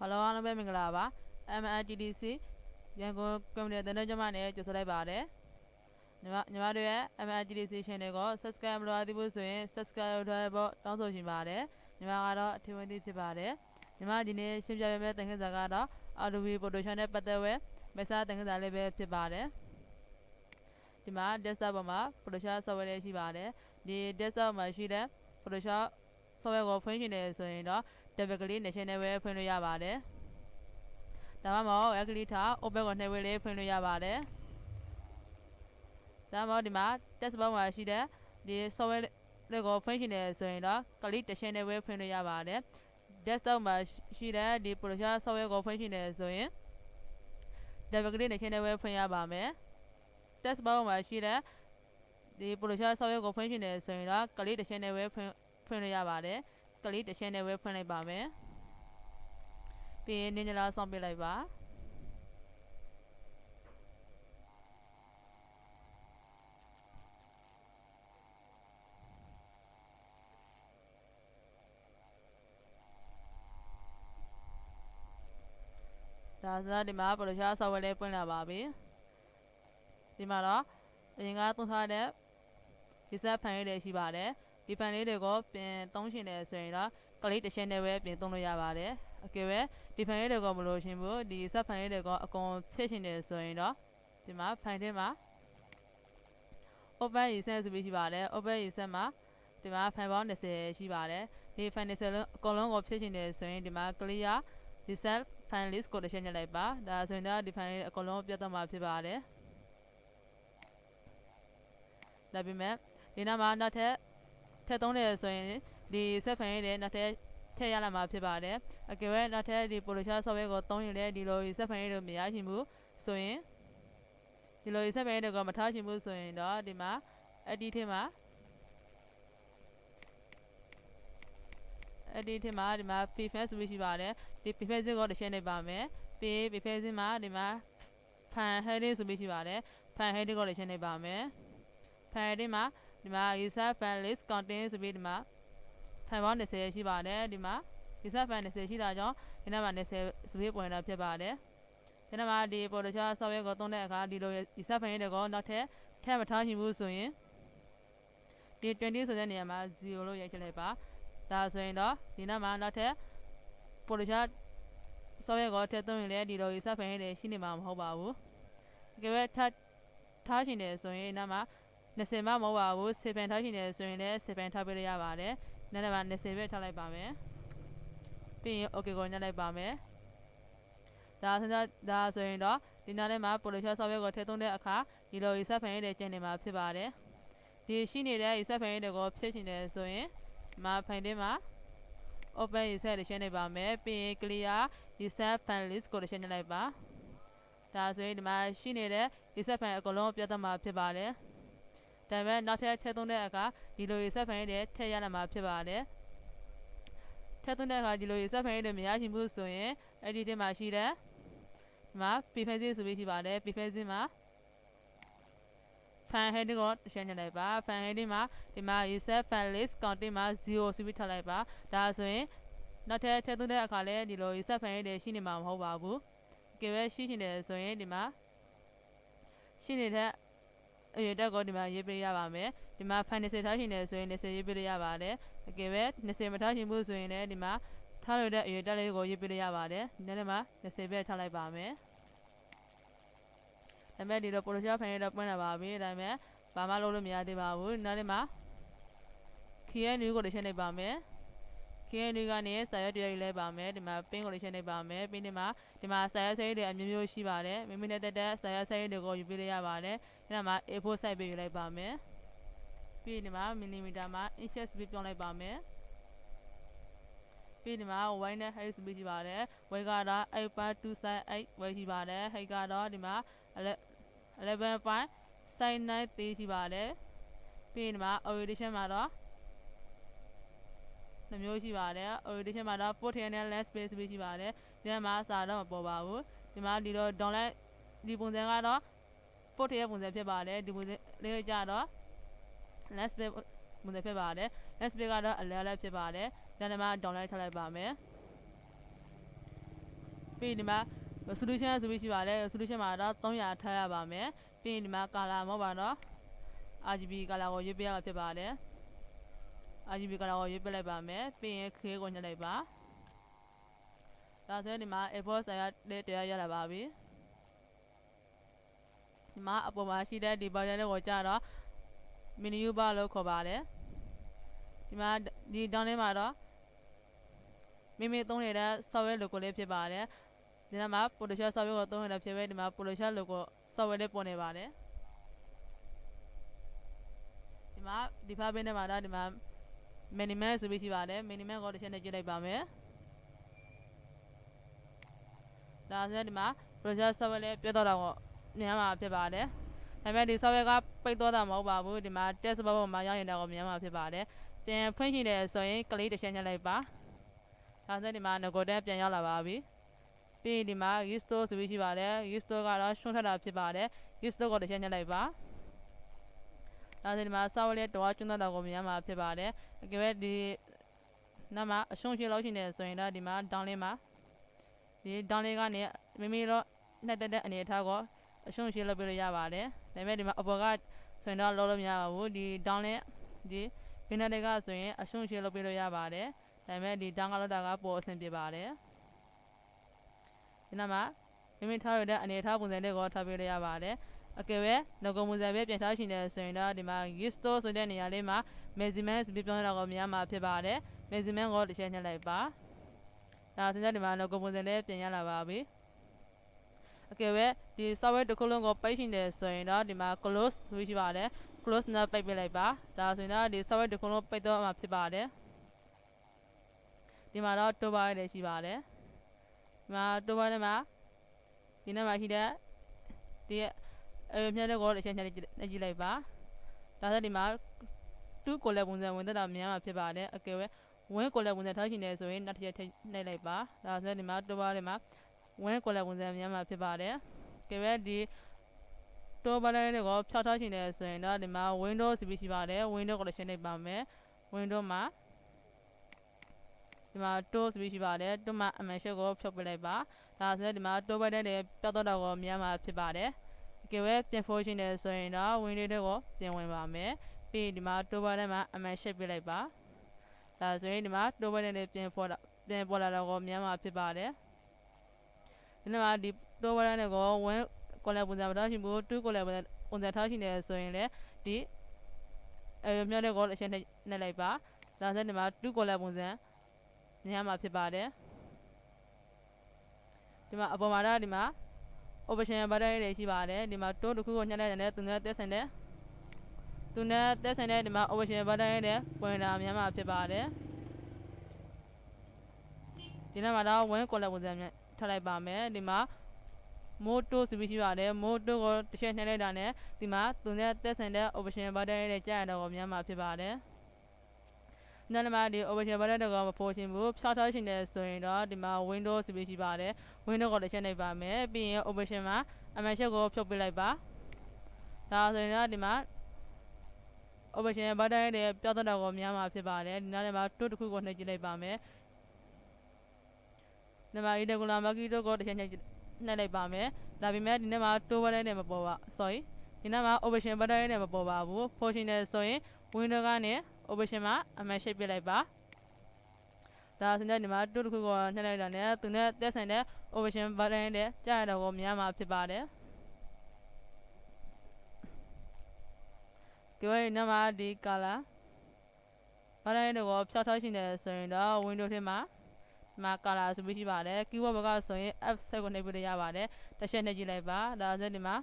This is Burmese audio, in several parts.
Hello အားလုံးပဲမင်္ဂလာပါ MRTDC ရန်ကုန်ကွန်မြူနတီတန်းကျမနဲ့ကြိုဆိုလိုက်ပါတယ်ညီမညီမတို့ရဲ့ MRTDC channel ကို subscribe မလုပ်သေးဘူးဆိုရင် subscribe လုပ်ထားဖို့တောင်းဆိုချင်ပါတယ်ညီမကတော့အထင်ဝင်သိဖြစ်ပါတယ်ညီမဒီနေ့ရှင်းပြပေးမယ့်တင်ခန်းစာကတော့ Adobe Photoshop နဲ့ပတ်သက်ဝဲမက်ဆာတင်ခန်းစာလေးပဲဖြစ်ပါတယ်ဒီမှာ desktop ပေါ်မှာ Photoshop software လေးရှိပါတယ်ဒီ desktop မှာရှိတဲ့ Photoshop software ကိုဖွင့်ရှင်တယ်ဆိုရင်တော့ double click နဲ့ channel ပဲဖွင့်လို့ရပါတယ်ဒါမှမဟုတ် right click ထား open ကိုနှိပ်ဝဲလေးဖွင့်လို့ရပါတယ်ဒါမှမဟုတ်ဒီမှာ text box မှာရှိတဲ့ဒီ software လေးကိုဖွင့်ရှင်တယ်ဆိုရင်တော့ click တစ် channel ပဲဖွင့်လို့ရပါတယ် desktop မှာရှိတဲ့ဒီ Photoshop software ကိုဖွင့်ရှင်တယ်ဆိုရင် double click နဲ့ channel ပဲဖွင့်ရပါမယ် text box မှာရှိတဲ့ဒီ Photoshop software ကိုဖွင့်ရှင်တယ်ဆိုရင်တော့ click တစ် channel ပဲဖွင့်ဖွင့်လို့ရပါတယ် ကလေးတစ်ချက်နဲ့ပဲဖွင့်လိုက်ပါမယ်ပြီးရင်နင်းကြလားစောင့်ပြလိုက်ပါဒါဆိုဒီမှာပရိုရှာဆော့ဝဲလေးပွင့်လာပါပြီဒီမှာတော့အရင်ကသုံးထားတဲ့ reset ဖန်ရေးတွေရှိပါတယ် ဒီဖန်လေးတွေကိုပြင်သုံးရှင်တယ်ဆိုရင်တော့ကလေးတစ်ချက်နဲ့ပဲပြင်သုံးလို့ရပါတယ်အကယ်ပဲဒီဖန်လေးတွေကိုမလို့ရှင်ဘူးဒီဆက်ဖန်လေးတွေကအကုန်ဖြစ်ရှင်တယ်ဆိုရင်တော့ဒီမှာဖန်ထဲမှာ open reset ဆိုပြီးရှိပါတယ် open reset မှာဒီမှာဖန်ပေါင်း20ရှိပါတယ်ဒီဖန်20လုံးအကုန်လုံးကိုဖြစ်ရှင်တယ်ဆိုရင်ဒီမှာ clear reset fan list ကိုတစ်ချက်ညှက်လိုက်ပါဒါဆိုရင်တော့ဒီဖန်လေးအကုန်လုံးပြတ်သွားမှာဖြစ်ပါတယ်ဒါပေမဲ့ဒီနားမှာနောက်ထပ် ထက်သုံးတယ်ဆိုရင်ဒီဆက်ဖန်ရတဲ့နောက်ထပ်ထည့်ရလာမှာဖြစ်ပါတယ်အကယ်၍နောက်ထပ်ဒီ Photoshop software ကိုသုံးရင်လည်းဒီလိုဆက်ဖန်ရလို့မရရှိဘူးဆိုရင်ဒီလိုဆက်ဖန်ရတဲ့ကိုမထားရှိဘူးဆိုရင်တော့ဒီမှာ edit ထဲမှာ edit ထဲမှာဒီမှာ preface ဆိုပြီးရှိပါတယ်ဒီ preface ကိုတစ်ချက်နေပါမယ်ပြီး preface မှာဒီမှာ fan heading ဆိုပြီးရှိပါတယ် fan heading ကိုတစ်ချက်နေပါမယ် fan heading မှာ ဒီမှာ user fan list content ဆိုပြီးဒီမှာ fan ပေါင်း20ရှိပါတယ်ဒီမှာ user fan 20ရှိတာကြောင့်ဒီနေ့မှာ20ဆိုပြီးပေါ်နေတာဖြစ်ပါတယ်ဒီနေ့မှာဒီ Photoshop software ကိုသုံးတဲ့အခါဒီလို user fan တွေကိုနောက်ထပ်ထည့်မထားနိုင်ဘူးဆိုရင်ဒီ20ဆိုတဲ့နေရာမှာ0လို့ရိုက်ချလိုက်ပါဒါဆိုရင်တော့ဒီနေ့မှာနောက်ထပ် Photoshop software ကိုထည့်သွင်းရင်လည်းဒီလို user fan တွေရှိနေမှာမဟုတ်ပါဘူးတကယ်ပဲထပ်ထားရှင်တယ်ဆိုရင်နောက်မှာ 20မှမဟုတ်ပါဘူး10ပန်ထားရှင်တယ်ဆိုရင်လည်း10ပန်ထားပေးလို့ရပါတယ်။နောက်တစ်ပါ20ပဲထားလိုက်ပါမယ်။ပြီးရင် okay ကိုညှက်လိုက်ပါမယ်။ဒါဆိုတော့ဒါဆိုရင်တော့ဒီနားထဲမှာ Photoshop software ကိုထည့်သွင်းတဲ့အခါဒီလို reset ဖန်ရတဲ့ကျန်နေမှာဖြစ်ပါတယ်။ဒီရှိနေတဲ့ reset ဖန်ရတဲ့ကိုဖြည့်ရှင်တယ်ဆိုရင်မှာဖိုင်ထဲမှာ open reset တွေရှင်းနေပါမယ်။ပြီးရင် clear reset fan list ကိုရှင်းနေလိုက်ပါ။ဒါဆိုရင်ဒီမှာရှိနေတဲ့ reset ဖန်အကုန်လုံးပြတ်သွားမှာဖြစ်ပါတယ်။ ဒါပေမဲ့နောက်ထပ်ထည့်သွင်းတဲ့အခါဒီလိုရေဆက်ဖန်ရတဲ့ထည့်ရလာမှာဖြစ်ပါတယ်ထည့်သွင်းတဲ့အခါဒီလိုရေဆက်ဖန်ရတဲ့မရရှိဘူးဆိုရင်အဲ့ဒီထဲမှာရှိတဲ့ဒီမှာ preface ဆိုပြီးရှိပါတယ် preface မှာ fan heading ကိုရှင်းနေလိုက်ပါ fan heading မှာဒီမှာ user fan list content မှာ0ဆိုပြီးထားလိုက်ပါဒါဆိုရင်နောက်ထပ်ထည့်သွင်းတဲ့အခါလဲဒီလို user fan ရတဲ့ရှိနေမှာမဟုတ်ပါဘူးကြည့်ပဲရှိနေတယ်ဆိုရင်ဒီမှာရှိနေတဲ့အ ရွယ်တက်ကိုဒီမှာရေးပေးရပါမယ်ဒီမှာ fantasy ထားရှင်တယ်ဆိုရင်20ရေးပေးရပါတယ်အကယ်ပဲ20မထားရှင်ဘူးဆိုရင်လည်းဒီမှာထားလို့တဲ့အရွယ်တက်လေးကိုရေးပေးရပါတယ်ဒီနေ့မှာ20ပဲထားလိုက်ပါမယ်ဒါပေမဲ့ဒီတော့ Photoshop ဖိုင်ရတော့ပွင့်လာပါပြီဒါပေမဲ့ဘာမှလုပ်လို့မရသေးပါဘူးနောက်နေ့မှာ key new ကိုတစ်ချက်နှိပ်ပါမယ် KNU ကနေစာရွက်တရွက်လဲပါမယ်ဒီမှာ pin ကိုလေးရှင်းနေပါမယ်ပြီးဒီမှာဒီမှာစာရွက်စာရွက်တွေအမျိုးမျိုးရှိပါတယ်မိမိနဲ့တက်တက်စာရွက်စာရွက်တွေကိုယူပေးလို့ရပါတယ် ဒီမှာ A4 size ပေးယူလိုက်ပါမယ်ပြီးဒီမှာ millimeter မှာ inches ပေးပြောင်းလိုက်ပါမယ်ပြီးဒီမှာ wide နဲ့ height ပေးကြည့်ပါတယ် wide ကတော့8.2 size 8 wide ရှိပါတယ် height ကတော့ဒီမှာ11 point size 9 3ရှိပါတယ်ပြီးဒီမှာ orientation မှာတော့နှမျိုးရှိပါတယ် orientation မှာတော့ port နဲ့ lens space ပဲရှိပါတယ်ဒီမှာစာတော့မပေါ်ပါဘူးဒီမှာဒီတော့ download ဒီပုံစံကတော့ port ရဲ့ပုံစံဖြစ်ပါတယ်ဒီပုံစံလေးကြတော့ lens space ပုံစံဖြစ်ပါတယ် lens space ကတော့အလဲလဲဖြစ်ပါတယ်ဒါနဲ့မှ download ထားလိုက်ပါမယ်ပြီးရင်ဒီမှာ solution ဆိုပြီးရှိပါတယ် solution မှာတော့300ထားရပါမယ်ပြီးရင်ဒီမှာ color မဟုတ်ပါတော့ RGB color ကိုရွေးပြရမှာဖြစ်ပါတယ် RGB color ကိုရွေးပြလိုက်ပါမယ်ပြီးရင် create ကိုညှက်လိုက်ပါဒါဆိုရင်ဒီမှာ A4 စာရတဲ့တရားရလာပါပြီဒီ မှာအပေါ်မှာရှိတဲ့ဒီ button လေးကိုကြာတော့ menu bar လို့ခေါ်ပါတယ်ဒီမှာဒီ down လေးမှာတော့မိမိသုံးနေတဲ့ software logo လေးဖြစ်ပါတယ်ဒီနေ့မှာ Photoshop software ကိုသုံးရတာဖြစ်ပဲဒီမှာ Photoshop logo software လေးပေါ်နေပါတယ်ဒီမှာဒီဖားပင်းထဲမှာတော့ဒီမှာ minimal ဆိုပြီးရှိပါတယ် minimal ကိုတစ်ချက်နဲ့ကြည့်လိုက်ပါမယ်ဒါဆိုရင်ဒီမှာ Photoshop software လေးပြတ်တော့တာကို မြင်ရမှာဖြစ်ပါတယ်ဒါပေမဲ့ဒီ software ကပိတ်တော့တာမဟုတ်ပါဘူးဒီမှာ test box ပေါ်မှာရောက်ရင်တော့မြင်ရမှာဖြစ်ပါတယ်ပြန်ဖွင့်ကြည့်တယ်ဆိုရင်ကလေးတစ်ချက်ညှက်လိုက်ပါဒါဆိုရင်ဒီမှာ logo တက်ပြန်ရောက်လာပါပြီပြီးရင်ဒီမှာ restore ဆိုပြီးရှိပါတယ် restore ကတော့ရှုံးထတာဖြစ်ပါတယ် restore ကိုတစ်ချက်ညှက်လိုက်ပါဒါဆိုရင်ဒီမှာ software လေးတော့ကျွန်းတော့ကိုမြင်ရမှာဖြစ်ပါတယ်အကယ်၍ဒီနောက်မှာအရှုံးရှိလို့ရှိနေဆိုရင်တော့ဒီမှာ down လေးမှာဒီ down လေးကနေမိမိတို့နှစ်တက်တဲ့အနေအထားကို အရှုံးရှိလုပ်ပြလို့ရပါတယ်ဒါပေမဲ့ဒီမှာအပေါ်ကဆိုရင်တော့လောလို့မရပါဘူးဒီ down လေးဒီဘင်းတွေကဆိုရင်အရှုံးရှိလုပ်ပြလို့ရပါတယ်ဒါပေမဲ့ဒီ down ကလောက်တာကပိုအဆင်ပြေပါတယ်ဒီနောက်မှာမိမိထားရတဲ့အနေအထားပုံစံတွေကိုထားပြလို့ရပါတယ်အကယ်၍ငကုံပုံစံပဲပြန်ထားရှင်တယ်ဆိုရင်တော့ဒီမှာ restore ဆိုတဲ့နေရာလေးမှာ measurement ဆိုပြီးပြောနေတာကိုမြင်ရမှာဖြစ်ပါတယ် measurement ကိုတစ်ချက်ညှက်လိုက်ပါဒါဆိုရင်ဒီမှာငကုံပုံစံလေးပြန်ရလာပါပြီ အကယ်ပဲဒီ software တစ်ခုလုံးကိုပိတ်ရှင်တယ်ဆိုရင်တော့ဒီမှာ close ဆိုရှိပါတယ် close နဲ့ပိတ်ပစ်လိုက်ပါဒါဆိုရင်တော့ဒီ software တစ်ခုလုံးပိတ်တော့မှာဖြစ်ပါတယ်ဒီမှာတော့ toolbar လည်းရှိပါတယ်ဒီမှာ toolbar ထဲမှာဒီနေ့မှာရှိတဲ့ဒီအမြတ်တဲ့ကောတစ်ချက်ညှက်ကြည့်လိုက်ပါဒါဆိုဒီမှာ2ကိုလည်းပုံစံဝင်သက်တာများမှာဖြစ်ပါတယ်အကယ်ပဲဝင်းကိုလည်းပုံစံထားရှင်နေဆိုရင်နောက်တစ်ချက်နှိပ်လိုက်ပါဒါဆိုဒီမှာ toolbar ထဲမှာ 1 color ဝင်စရာများမှာဖြစ်ပါတယ်။ကြည့်ပဲဒီတော့ဘာလဲကိုဖြောက်ထားရှင်တယ်ဆိုရင်တော့ဒီမှာ window စီပြီးရှိပါတယ် window collection တွေပါမယ် window မှာဒီမှာ tool ဆိုပြီးရှိပါတယ် tool မှာ animation ကိုဖြုတ်ပစ်လိုက်ပါဒါဆိုရင်ဒီမှာ tool ဘက်နဲ့ပြတ်တော့တော့ကိုမြန်မှာဖြစ်ပါတယ်အကယ်ပဲပြင်ဖို့ရှိနေဆိုရင်တော့ window တွေကိုပြင်ဝင်ပါမယ်ပြီးဒီမှာ tool ဘက်နဲ့မှာ animation ပြလိုက်ပါဒါဆိုရင်ဒီမှာ tool ဘက်နဲ့ပြင်ဖို့ပြင်ပေါ်လာတော့ကိုမြန်မှာဖြစ်ပါတယ် ဒီမှာဒီတိုးပါထဲနဲ့ကိုဝင်ကိုလည်းပုံစံမထားရှိဘူးတူးကိုလည်းပုံစံထားရှိနေဆိုရင်လည်းဒီအဲမြောက်တဲ့ကိုအရှင်းနဲ့လိုက်ပါဒါဆိုဒီမှာတူးကိုလည်းပုံစံမြန်မှာဖြစ်ပါတယ်ဒီမှာအပေါ်မှာတော့ဒီမှာ option ဘာတွေရှိပါတယ်ဒီမှာတိုးတစ်ခုကိုညှက်လိုက်တဲ့သူနဲ့သက်ဆိုင်တဲ့သူနဲ့သက်ဆိုင်တဲ့ဒီမှာ option button နဲ့ဝင်လာမြန်မှာဖြစ်ပါတယ်ဒီနေ့မှာတော့ win color ပုံစံနဲ့ ထားလိုက်ပါမယ်ဒီမှာ moto ဆိုပြီးရှိပါတယ် moto ကိုတစ်ချက်နှိပ်လိုက်တာနဲ့ဒီမှာသူနဲ့သက်ဆိုင်တဲ့ option button နဲ့ကြာရတော့မြန်မှာဖြစ်ပါတယ်နာမဒီ option button တော့မဖို့ရှင်ဘူးဖြောက်ထားရှင်တယ်ဆိုရင်တော့ဒီမှာ windows ဆိုပြီးရှိပါတယ် windows ကိုတစ်ချက်နှိပ်ပါမယ်ပြီးရင် option မှာအမှန်ချက်ကိုဖြုတ်ပြလိုက်ပါဒါဆိုရင်တော့ဒီမှာ option button နဲ့ပြောင်းတော့ကိုများမှာဖြစ်ပါတယ်ဒီနောက်ထဲမှာတိုးတစ်ခုကိုနှိပ်ကြည့်လိုက်ပါမယ် ဒီမှာ irregular marquee တို့ကိုတစ်ချက်နှိပ်နှိပ်လိုက်ပါမယ်ဒါပေမဲ့ဒီနေ့မှာတိုး button နဲ့မပေါ်ပါ sorry ဒီနေ့မှာ option button နဲ့မပေါ်ပါဘူး function နဲ့ဆိုရင် window ကနေ option မှာအမှန်ရှိတ်ပြလိုက်ပါဒါဆိုရင်ဒီမှာတိုးတစ်ခုကိုနှိပ်လိုက်တာနဲ့သူနဲ့သက်ဆိုင်တဲ့ option button နဲ့ကြာရတော့ကိုများမှာဖြစ်ပါတယ်ကြွေးနမဒီ color ဘာလဲတော့ဖြောက်ထားရှင်တယ်ဆိုရင်တော့ window ထဲမှာ ဒီမှာ color ဆိုပြီးရှိပါတယ် keyword ဘက်ကဆိုရင် F7 ကိုနှိပ်ပြရပါတယ်တစ်ချက်နှိပ်ကြည့်လိုက်ပါဒါဆိုဒီမှာ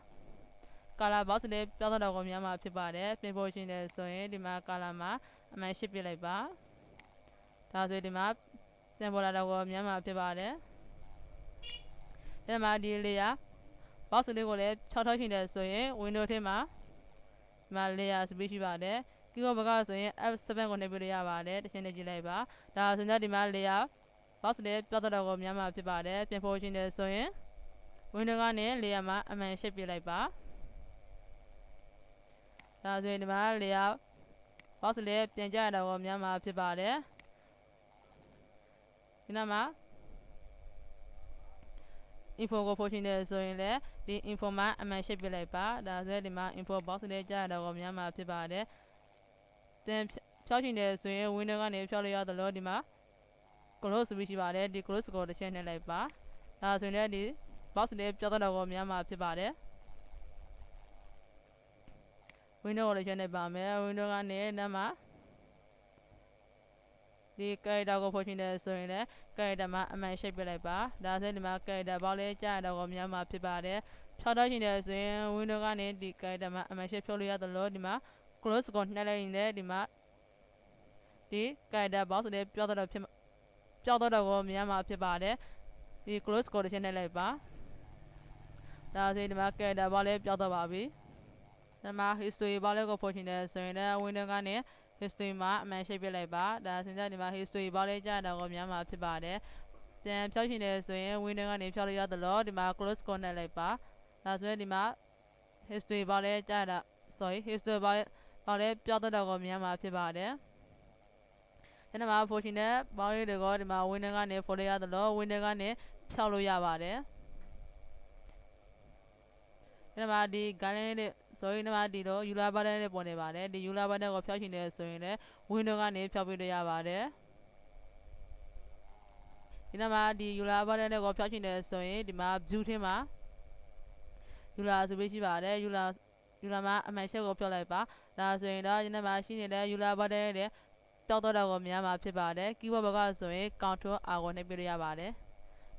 color box လေးပြောင်းတော့ကိုများမှာဖြစ်ပါတယ်ပြင်ဖို့ရှင်တယ်ဆိုရင်ဒီမှာ color မှာအမှန်ရှစ်ပြလိုက်ပါဒါဆိုဒီမှာပြန်ပေါ်လာတော့ကိုများမှာဖြစ်ပါတယ်ဒီမှာဒီ layer box လေးကိုလည်း6ထောက်ရှင်တယ်ဆိုရင် window ထဲမှာဒီမှာ layer ဆိုပြီးရှိပါတယ်ကီးဘကဆိုရင် F7 ကိုနှိပ်ပြလို့ရပါတယ်တစ်ချက်နဲ့ကြည့်လိုက်ပါဒါဆိုရင်ဒီမှာ layer box လေးပြောတော့တော့ကိုများမှာဖြစ်ပါတယ်ပြင်ဖို့ရှင်တယ်ဆိုရင် window ကနေ layer မှာအမှန်ရှစ်ပြလိုက်ပါဒါဆိုရင်ဒီမှာ layer box လေးပြန်ကြရတော့ကိုများမှာဖြစ်ပါတယ်ဒီနောက်မှာ info ကိုပို့ရှင်တယ်ဆိုရင်လည်းဒီ info မှာအမှန်ရှိပြလိုက်ပါဒါဆိုရင်ဒီမှာ info box လေးကြားရတော့ကိုများမှာဖြစ်ပါတယ်တင်ဖြောက်ရှင်တယ်ဆိုရင် window ကနေဖြောက်လို့ရသလိုဒီမှာ close ဆိုပြီးရှိပါတယ်ဒီ close ကိုတစ်ချက်နှိပ်လိုက်ပါဒါဆိုရင်လည်းဒီ box လေးပြောတော့တော့ကိုများမှာဖြစ်ပါတယ် window ကိုတစ်ချက်နှိပ်ပါမယ် window ကနေနောက်မှာဒီ character ကိုဖွင့်ရှင်တယ်ဆိုရင်လည်း character မှာအမှန်ရှိပြလိုက်ပါဒါဆိုရင်ဒီမှာ character ဘောက်လေးကြားရတော့ကိုများမှာဖြစ်ပါတယ်ဖြောက်တော့ရှင်တယ်ဆိုရင် window ကနေဒီ character မှာအမှန်ရှိဖြုတ်လို့ရသလိုဒီမှာ close ကိုနှိပ်လိုက်ရင်လည်းဒီမှာဒီ character box လေးပြောတော့တော့ဖြစ် ပြောတော့တော့ကိုများမှာဖြစ်ပါတယ်ဒီ close ကိုတစ်ချက်နှိပ်လိုက်ပါဒါဆိုရင်ဒီမှာ character ဘောက်လေးပြောတော့ပါပြီဒီမှာ history ဘောက်လေးကိုဖွင့်ရှင်တယ်ဆိုရင်လည်း window ကနေ history မှာအမှန်ရှိပြလိုက်ပါဒါဆိုရင်ဒီမှာ history ဘောက်လေးကြားတော့ကိုများမှာဖြစ်ပါတယ်ပြန်ဖြောက်ရှင်တယ်ဆိုရင် window ကနေဖြောက်လို့ရသလိုဒီမှာ close ကိုနှိပ်လိုက်ပါဒါဆိုရင်ဒီမှာ history ဘောက်လေးကြားတာ sorry history ဘောက်ဘောက်လေးပြောတော့ကိုများမှာဖြစ်ပါတယ် ဒီမှာ function နဲ့ဘောက်လေးတွေကိုဒီမှာ window ကနေ follow ရသလို window ကနေဖြောက်လို့ရပါတယ်ဒီမှာဒီ guideline နဲ့ sorry ဒီမှာဒီတော့ user button နဲ့ပေါ်နေပါတယ်ဒီ user button ကိုဖြောက်ရှင်တယ်ဆိုရင်လည်း window ကနေဖြောက်ပြလို့ရပါတယ်ဒီမှာဒီ user button နဲ့ကိုဖြောက်ရှင်တယ်ဆိုရင်ဒီမှာ view ထင်းမှာ user ဆိုပြီးရှိပါတယ် user user မှာအမှန်ရှက်ကိုဖြောက်လိုက်ပါဒါဆိုရင်တော့ဒီနေ့မှာရှိနေတဲ့ user button နဲ့တော က်တော့တာကိုများမှာဖြစ်ပါတယ် keyboard ဘက်ကဆိုရင် control R ကိုနှိပ်ပြလို့ရပါတယ်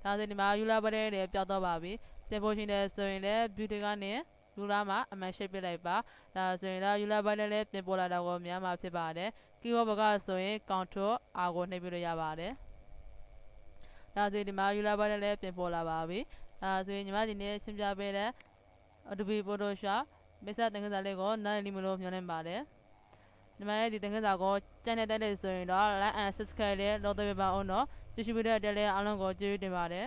ဒါဆိုရင်ဒီမှာ user button နဲ့ပြောက်တော့ပါပြီတင်ဖို့ရှင်တယ်ဆိုရင်လည်း beauty ကနေ user မှာအမှန်ရှိပြလိုက်ပါဒါဆိုရင်တော့ user button လည်းပြင်ပေါ်လာတာကိုများမှာဖြစ်ပါတယ် keyboard ဘက်ကဆိုရင် control R ကိုနှိပ်ပြလို့ရပါတယ်ဒါဆိုရင်ဒီမှာ user button လည်းပြင်ပေါ်လာပါပြီဒါဆိုရင်ညီမဒီနေ့ရှင်းပြပေးတဲ့ Adobe Photoshop မိတ်ဆက်တင်ခန်းစာလေးကိုနားလည်မလို့မျှော်လင့်ပါတယ် ဒီမှာဒီတင်ခန်းစာကိုကြိုက်နေတဲ့တဲ့ဆိုရင်တော့ like and subscribe လေးလုပ်ပေးပါအောင်တော့ကြည့်ရှုပေးတဲ့အတွက်လည်းအားလုံးကိုကျေးဇူးတင်ပါတယ်